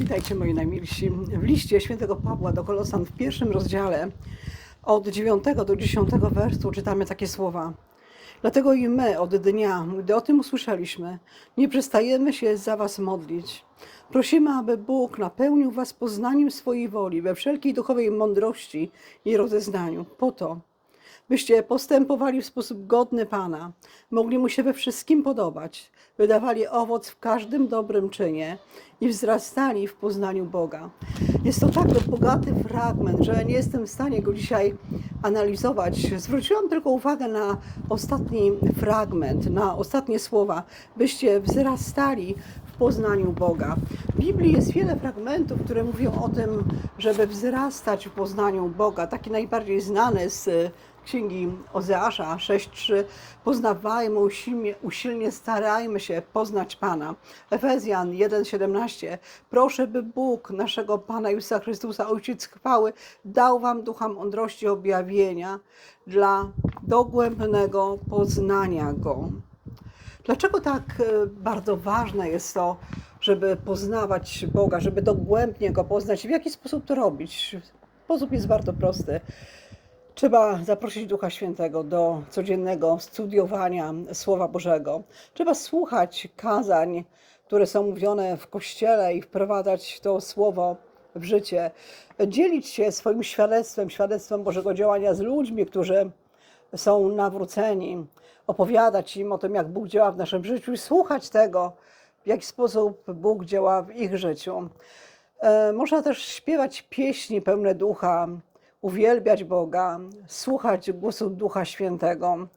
Witajcie moi najmilsi. W liście świętego Pawła do Kolosan w pierwszym rozdziale od 9 do 10 wersu czytamy takie słowa. Dlatego i my od dnia, gdy o tym usłyszeliśmy, nie przestajemy się za was modlić. Prosimy, aby Bóg napełnił was poznaniem swojej woli we wszelkiej duchowej mądrości i rozeznaniu, po to, byście postępowali w sposób godny Pana, mogli mu się we wszystkim podobać, wydawali owoc w każdym dobrym czynie i wzrastali w poznaniu Boga. Jest to tak bogaty fragment, że nie jestem w stanie go dzisiaj analizować. Zwróciłam tylko uwagę na ostatni fragment, na ostatnie słowa, byście wzrastali w poznaniu Boga. W Biblii jest wiele fragmentów, które mówią o tym, żeby wzrastać w poznaniu Boga. Taki najbardziej znany z Księgi Ozeasza 6.3 Poznawajmy usilnie, usilnie, starajmy się poznać Pana. Efezjan 1.17 Proszę, by Bóg naszego Pana Jezusa Chrystusa, Ojciec chwały, dał wam ducha mądrości i objawienia dla dogłębnego poznania Go. Dlaczego tak e, bardzo ważne jest to, żeby poznawać Boga, żeby dogłębnie Go poznać? W jaki sposób to robić? Sposób jest bardzo prosty. Trzeba zaprosić Ducha Świętego do codziennego studiowania Słowa Bożego. Trzeba słuchać kazań, które są mówione w kościele i wprowadzać to słowo w życie. Dzielić się swoim świadectwem, świadectwem Bożego działania z ludźmi, którzy są nawróceni. Opowiadać im o tym, jak Bóg działa w naszym życiu i słuchać tego, w jaki sposób Bóg działa w ich życiu. E, Można też śpiewać pieśni pełne ducha, uwielbiać Boga, słuchać głosu Ducha Świętego,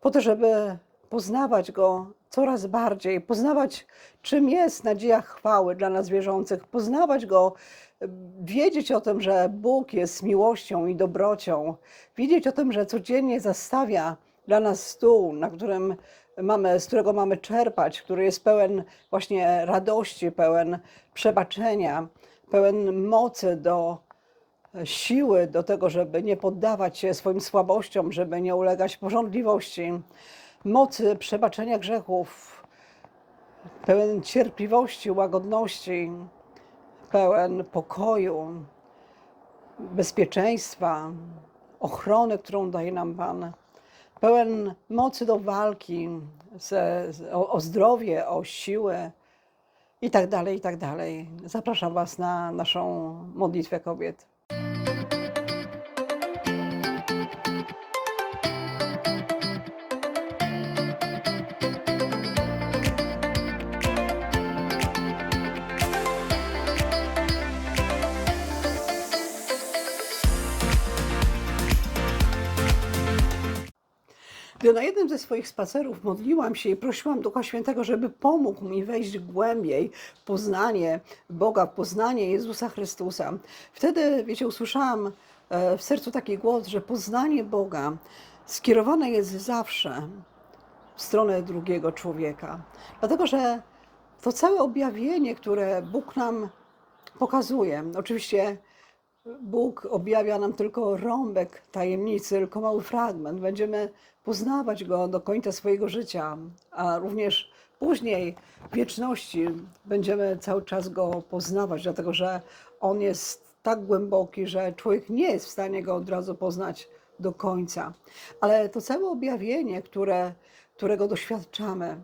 po to, żeby poznawać Go coraz bardziej, poznawać, czym jest nadzieja chwały dla nas wierzących, poznawać Go, wiedzieć o tym, że Bóg jest miłością i dobrocią, wiedzieć o tym, że codziennie zastawia dla nas stół, na którym mamy, z którego mamy czerpać, który jest pełen właśnie radości, pełen przebaczenia, pełen mocy do siły do tego, żeby nie poddawać się swoim słabościom, żeby nie ulegać porządliwości, mocy przebaczenia grzechów, pełen cierpliwości, łagodności, pełen pokoju, bezpieczeństwa, ochrony, którą daje nam Pan, pełen mocy do walki ze, o, o zdrowie, o siłę i tak dalej, i tak dalej. Zapraszam Was na naszą modlitwę kobiet. Thank you. Gdy na jednym ze swoich spacerów modliłam się i prosiłam Ducha Świętego, żeby pomógł mi wejść głębiej w poznanie Boga, w poznanie Jezusa Chrystusa, wtedy, wiecie, usłyszałam e, w sercu taki głos, że poznanie Boga skierowane jest zawsze w stronę drugiego człowieka. Dlatego, że to całe objawienie, które Bóg nam pokazuje, oczywiście Bóg objawia nam tylko rąbek tajemnicy, tylko mały fragment. Będziemy poznawać Go do końca swojego życia, a również później w wieczności będziemy cały czas Go poznawać, dlatego że On jest tak głęboki, że człowiek nie jest w stanie Go od razu poznać do końca. Ale to całe objawienie, które, którego doświadczamy,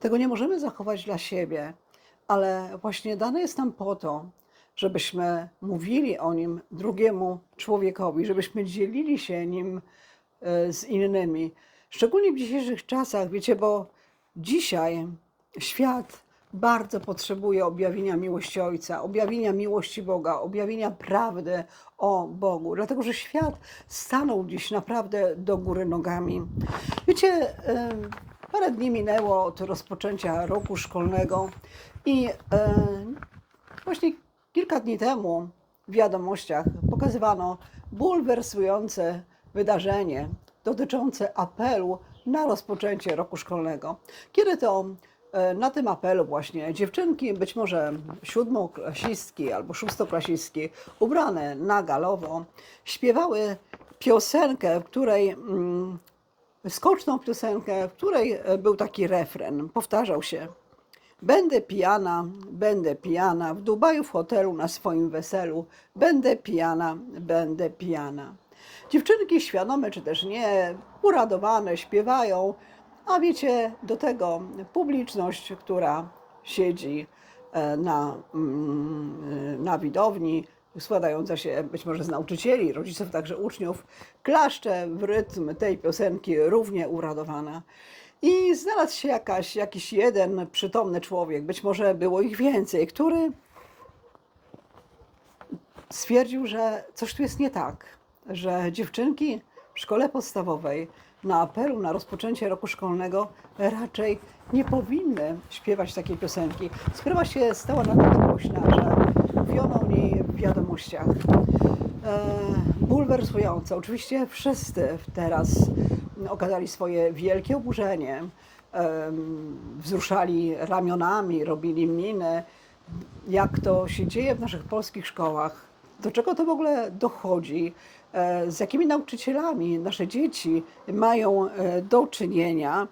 tego nie możemy zachować dla siebie, ale właśnie dane jest nam po to, żebyśmy mówili o nim drugiemu człowiekowi, żebyśmy dzielili się nim e, z innymi. Szczególnie w dzisiejszych czasach, wiecie, bo dzisiaj świat bardzo potrzebuje objawienia miłości Ojca, objawienia miłości Boga, objawienia prawdy o Bogu, dlatego że świat stanął dziś naprawdę do góry nogami. Wiecie, e, parę dni minęło od rozpoczęcia roku szkolnego i e, właśnie Kilka dni temu w wiadomościach pokazywano bulwersujące wydarzenie dotyczące apelu na rozpoczęcie roku szkolnego. Kiedy to e, na tym apelu właśnie dziewczynki, być może siódmoklasistki albo szóstoklasistki, ubrane na galowo, śpiewały piosenkę, w której mm, skoczną piosenkę, w której e, był taki refren, powtarzał się. Będę pijana, będę pijana, w Dubaju w hotelu na swoim weselu. Będę pijana, będę pijana. Dziewczynki świadome czy też nie, uradowane, śpiewają, a wiecie, do tego publiczność, która siedzi e, na, mm, na widowni, składająca się być może z nauczycieli, rodziców, także uczniów, klaszcze w rytm tej piosenki równie uradowana. I znalazł się jakaś, jakiś jeden przytomny człowiek, być może było ich więcej, który stwierdził, że coś tu jest nie tak, że dziewczynki w szkole podstawowej na apelu na rozpoczęcie roku szkolnego raczej nie powinny śpiewać takiej piosenki. Sprawa się stała na tyle głośna, że mówiono o niej w wiadomościach. E, bulwersujące. Oczywiście wszyscy teraz okazali swoje wielkie oburzenie, wzruszali ramionami, robili miny, jak to się dzieje w naszych polskich szkołach, do czego to w ogóle dochodzi, e, z jakimi nauczycielami nasze dzieci mają e, do czynienia,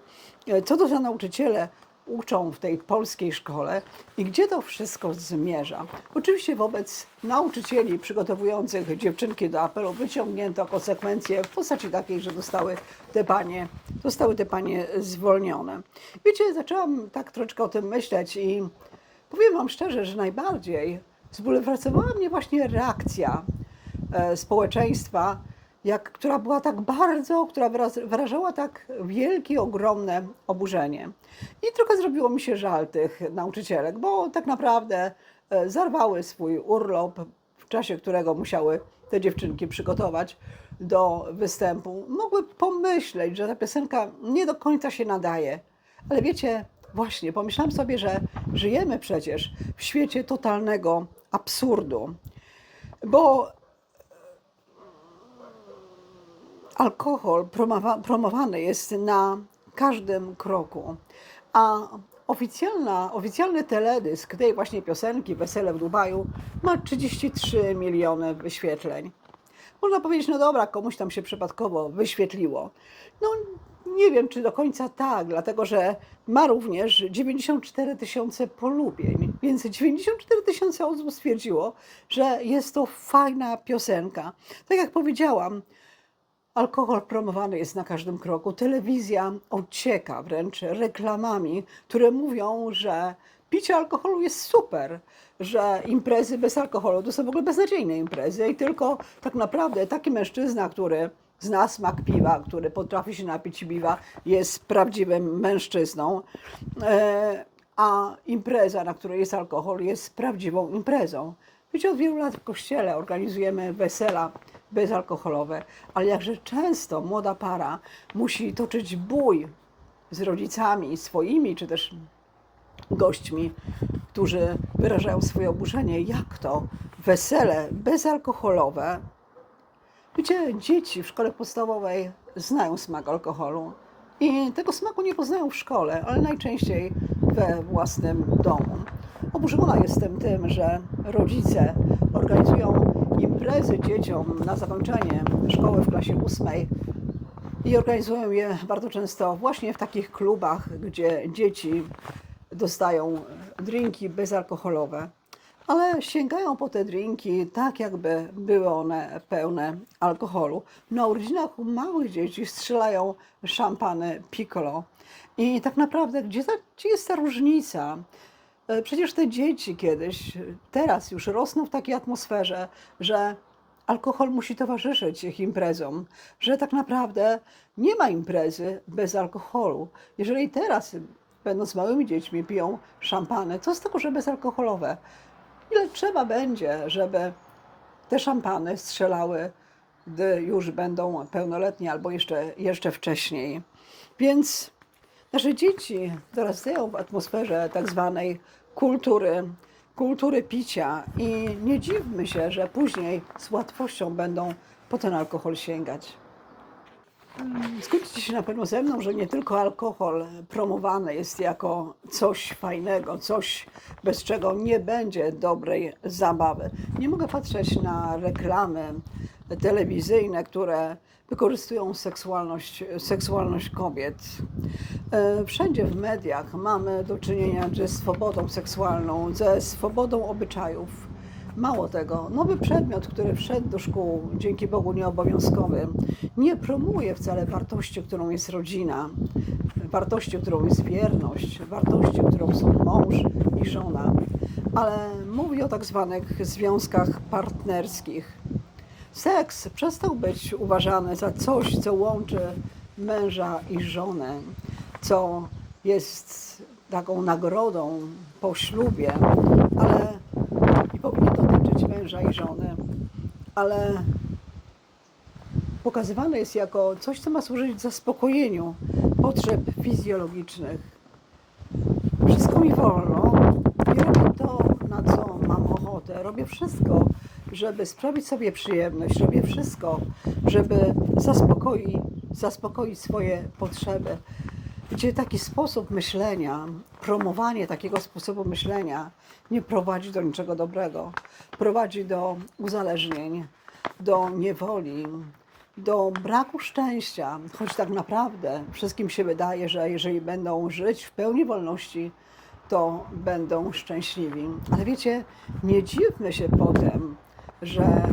e, co to za nauczyciele uczą w tej polskiej szkole i gdzie to wszystko zmierza. Oczywiście wobec nauczycieli przygotowujących dziewczynki do apelu wyciągnięto konsekwencje w postaci takiej, że zostały te panie, zostały te panie zwolnione. Wiecie, zaczęłam tak troszeczkę o tym myśleć i powiem Wam szczerze, że najbardziej zbulwersowała mnie właśnie reakcja e, społeczeństwa, jak, która była tak bardzo, która wyrażała tak wielkie, ogromne oburzenie. I trochę zrobiło mi się żal tych nauczycielek, bo tak naprawdę e, zarwały swój urlop, w czasie którego musiały te dziewczynki przygotować do występu. Mogły pomyśleć, że ta piosenka nie do końca się nadaje. Ale wiecie, właśnie pomyślałam sobie, że żyjemy przecież w świecie totalnego absurdu, bo alkohol promowa- promowany jest na każdym kroku, a oficjalna, oficjalny teledysk tej właśnie piosenki Wesele w Dubaju ma 33 miliony wyświetleń. Można powiedzieć, no dobra, komuś tam się przypadkowo wyświetliło. No nie wiem, czy do końca tak, dlatego że ma również 94 tysiące polubień, więc 94 tysiące osób stwierdziło, że jest to fajna piosenka. Tak jak powiedziałam, Alkohol promowany jest na każdym kroku. Telewizja ocieka wręcz reklamami, które mówią, że picie alkoholu jest super, że imprezy bez alkoholu to są w ogóle beznadziejne imprezy i tylko tak naprawdę taki mężczyzna, który zna smak piwa, który potrafi się napić piwa, jest prawdziwym mężczyzną. E, a impreza, na której jest alkohol, jest prawdziwą imprezą. Wiecie, od wielu lat w kościele organizujemy wesela bezalkoholowe, ale jakże często młoda para musi toczyć bój z rodzicami swoimi, czy też gośćmi, którzy wyrażają swoje oburzenie, jak to wesele bezalkoholowe. Wiecie, dzieci w szkole podstawowej znają smak alkoholu i tego smaku nie poznają w szkole, ale najczęściej we własnym domu. Oburzona jestem tym, że rodzice organizują imprezy dzieciom na zakończenie szkoły w klasie ósmej i organizują je bardzo często właśnie w takich klubach, gdzie dzieci dostają drinki bezalkoholowe, ale sięgają po te drinki tak, jakby były one pełne alkoholu. Na urodzinach małych dzieci strzelają szampany piccolo. I tak naprawdę, gdzie, ta, gdzie jest ta różnica? E, Przecież te dzieci kiedyś, teraz już rosną w takiej atmosferze, że alkohol musi towarzyszyć ich imprezom, że tak naprawdę nie ma imprezy bez alkoholu. Jeżeli teraz, będąc małymi dziećmi, piją szampany, co z tego, że bezalkoholowe? Ile trzeba będzie, żeby te szampany strzelały, gdy już będą pełnoletnie albo jeszcze, jeszcze wcześniej? Więc Nasze dzieci dorastają w atmosferze tak zwanej kultury, kultury picia i nie dziwmy się, że później z łatwością będą po ten alkohol sięgać. Zgodzicie się na pewno ze mną, że nie tylko alkohol promowany jest jako coś fajnego, coś bez czego nie będzie dobrej zabawy. Nie mogę patrzeć na reklamy telewizyjne, które wykorzystują seksualność, seksualność kobiet. E, Wszędzie w mediach mamy do czynienia ze swobodą seksualną, ze swobodą obyczajów. Mało tego, nowy przedmiot, który wszedł do szkół, dzięki Bogu nieobowiązkowy, nie promuje wcale wartości, którą jest rodzina, wartości, którą jest wierność, wartości, którą są mąż i żona, ale mówi o tak zwanych związkach partnerskich. Seks przestał być uważany za coś, co łączy męża i żonę, co jest taką nagrodą po ślubie, ale i powinien dotyczyć męża i żony, ale pokazywane jest jako coś, co ma służyć zaspokojeniu potrzeb fizjologicznych. Wszystko mi wolno i robię to, na co mam ochotę. Robię wszystko, żeby sprawić sobie przyjemność. Robię wszystko, żeby zaspokoić, zaspokoić swoje potrzeby. Gdzie taki sposób myślenia, promowanie takiego sposobu myślenia nie prowadzi do niczego dobrego. Prowadzi do uzależnień, do niewoli, do braku szczęścia, choć tak naprawdę wszystkim się wydaje, że jeżeli będą żyć w pełni wolności, to będą szczęśliwi. Ale wiecie, nie dziwmy się potem, że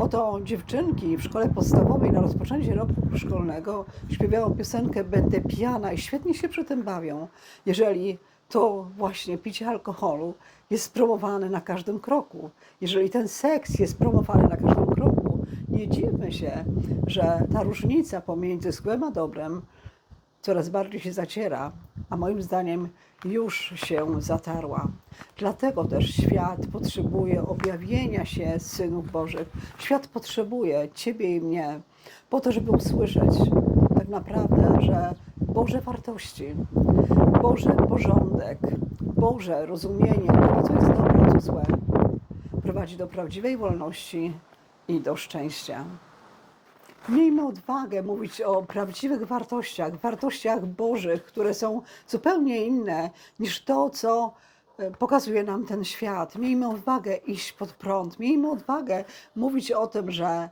oto dziewczynki w szkole podstawowej na rozpoczęcie roku szkolnego śpiewają piosenkę Będę pijana i świetnie się przy tym bawią, jeżeli to właśnie picie alkoholu jest promowane na każdym kroku. Jeżeli ten seks jest promowany na każdym kroku, nie dziwmy się, że ta różnica pomiędzy złem a dobrem coraz bardziej się zaciera, a moim zdaniem już się zatarła. Dlatego też świat potrzebuje objawienia się synów Bożych. Świat potrzebuje Ciebie i mnie po to, żeby usłyszeć tak naprawdę, że Boże wartości, Boże porządek, Boże rozumienie tego, co jest dobre, co złe, prowadzi do prawdziwej wolności i do szczęścia. Miejmy odwagę mówić o prawdziwych wartościach, wartościach Bożych, które są zupełnie inne niż to, co e, pokazuje nam ten świat. Miejmy odwagę iść pod prąd. Miejmy odwagę mówić o tym, że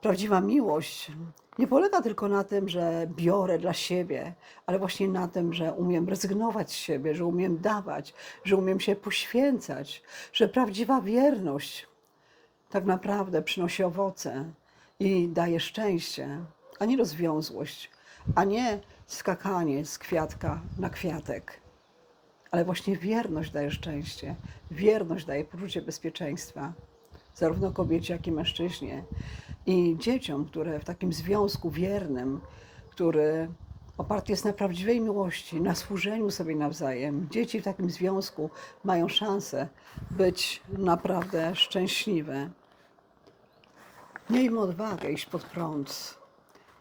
prawdziwa miłość nie polega tylko na tym, że biorę dla siebie, ale właśnie na tym, że umiem rezygnować z siebie, że umiem dawać, że umiem się poświęcać, że prawdziwa wierność tak naprawdę przynosi owoce i daje szczęście, a nie rozwiązłość, a nie skakanie z kwiatka na kwiatek. Ale właśnie wierność daje szczęście, wierność daje poczucie bezpieczeństwa, zarówno kobiecie, jak i mężczyźnie. I dzieciom, które w takim związku wiernym, który oparty jest na prawdziwej miłości, na służeniu sobie nawzajem, dzieci w takim związku mają szansę być naprawdę szczęśliwe. Miejmy odwagę iść pod prąd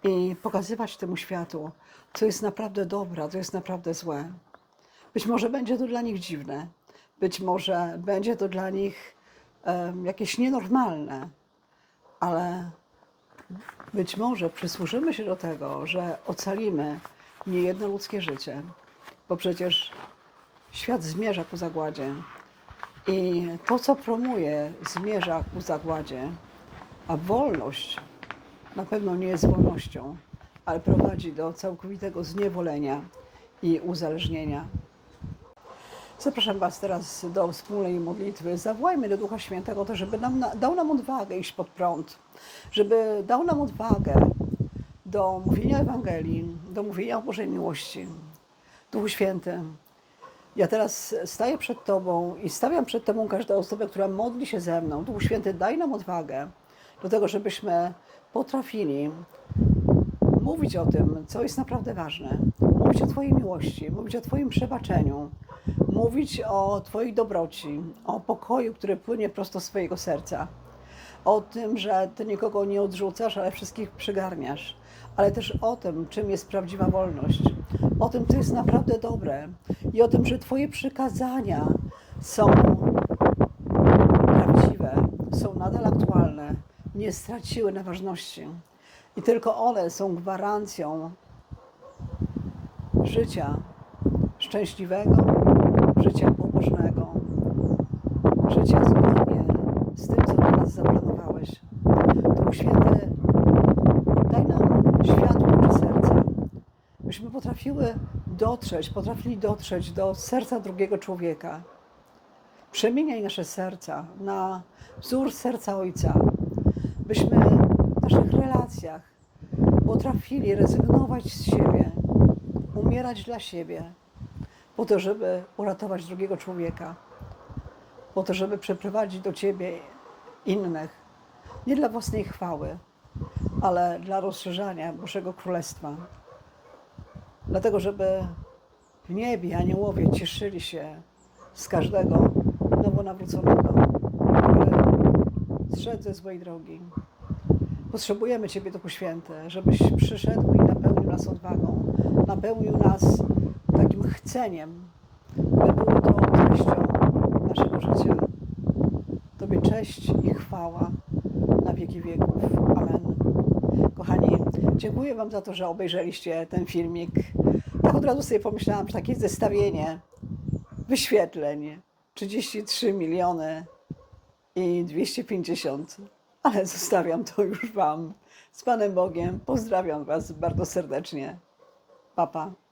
i pokazywać temu światu, co jest naprawdę dobre, co jest naprawdę złe. Być może będzie to dla nich dziwne, być może będzie to dla nich em, jakieś nienormalne, ale być może przysłużymy się do tego, że ocalimy niejedno ludzkie życie, bo przecież świat zmierza ku zagładzie i to, co promuje, zmierza ku zagładzie. A wolność na pewno nie jest wolnością, ale prowadzi do całkowitego zniewolenia i uzależnienia. Zapraszam Was teraz do wspólnej modlitwy. Zawołajmy do Ducha Świętego to, żeby nam, dał nam odwagę iść pod prąd, żeby dał nam odwagę do mówienia Ewangelii, do mówienia o Bożej miłości. Duchu Święty, ja teraz staję przed Tobą i stawiam przed Tobą każdą osobę, która modli się ze mną. Duchu Święty, daj nam odwagę do tego, żebyśmy potrafili mówić o tym, co jest naprawdę ważne. Mówić o Twojej miłości, mówić o Twoim przebaczeniu, mówić o Twojej dobroci, o pokoju, który płynie prosto z Twojego serca. O tym, że Ty nikogo nie odrzucasz, ale wszystkich przygarniasz. Ale też o tym, czym jest prawdziwa wolność. O tym, co jest naprawdę dobre. I o tym, że Twoje przykazania są prawdziwe, są nadal aktualne, nie straciły na ważności. I tylko one są gwarancją życia szczęśliwego, życia pobożnego, życia zgodnie z tym, co dla nas zaplanowałeś. Duchu Święty, daj nam światło oczy serca, byśmy potrafiły dotrzeć, potrafili dotrzeć do serca drugiego człowieka. Przemieniaj nasze serca na wzór serca Ojca, byśmy w naszych relacjach potrafili rezygnować z siebie, umierać dla siebie, po to, żeby uratować drugiego człowieka, po to, żeby przeprowadzić do Ciebie innych, nie dla własnej chwały, ale dla rozszerzania Bożego Królestwa. Dlatego, żeby w niebie aniołowie cieszyli się z każdego nowonawróconego, zszedł ze złej drogi. Potrzebujemy Ciebie, Duchu Święty, żebyś przyszedł i napełnił nas odwagą, napełnił nas takim chceniem, by było to treścią naszego życia. Tobie cześć i chwała na wieki wieków. Amen. Kochani, dziękuję Wam za to, że obejrzeliście ten filmik. Tak od razu sobie pomyślałam, że takie zestawienie wyświetleń 33 miliony i 250. Ale zostawiam to już Wam. Z Panem Bogiem. Pozdrawiam Was bardzo serdecznie. Papa. Pa.